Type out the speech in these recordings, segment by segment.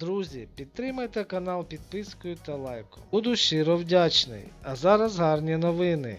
Друзі, підтримайте канал підпискою та лайком. Буду щиро вдячний. А зараз гарні новини.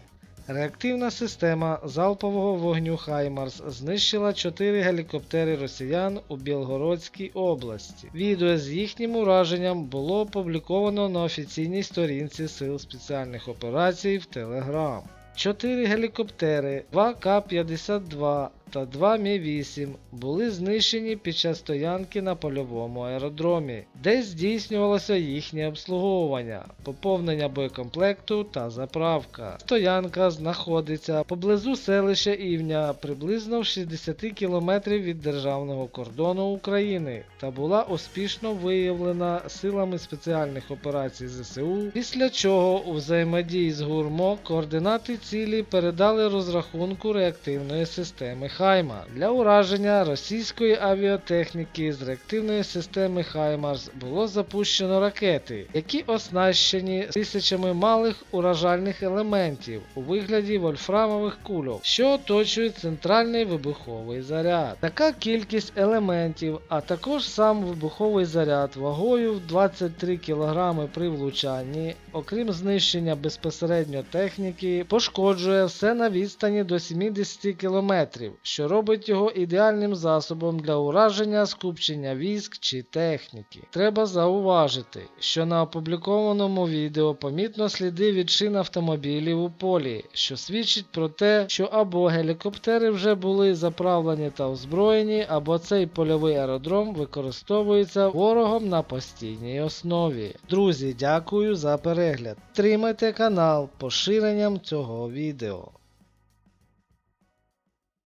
Реактивна система залпового вогню Хаймарс знищила 4 гелікоптери росіян у Білгородській області. Відео з їхнім ураженням було опубліковано на офіційній сторінці Сил спеціальних операцій в Телеграм. Чотири гелікоптери 2К-52 та 2 Мі-8 були знищені під час стоянки на польовому аеродромі, де здійснювалося їхнє обслуговування, поповнення боєкомплекту та заправка. Стоянка знаходиться поблизу селища Івня, приблизно в 60 км від державного кордону України, та була успішно виявлена силами спеціальних операцій ЗСУ, після чого у взаємодії з ГУРМО координати цілі передали розрахунку реактивної системи Хайма для ураження російської авіатехніки з реактивної системи Хаймарс було запущено ракети, які оснащені тисячами малих уражальних елементів у вигляді вольфрамових кульок, що оточують центральний вибуховий заряд. Така кількість елементів, а також сам вибуховий заряд вагою в 23 кг при влучанні, окрім знищення безпосередньо техніки, пошкоджує все на відстані до 70 км, що робить його ідеальним засобом для ураження скупчення військ чи техніки. Треба зауважити, що на опублікованому відео помітно сліди від шин автомобілів у полі, що свідчить про те, що або гелікоптери вже були заправлені та озброєні, або цей польовий аеродром використовується ворогом на постійній основі. Друзі, дякую за перегляд. Тримайте канал поширенням цього відео.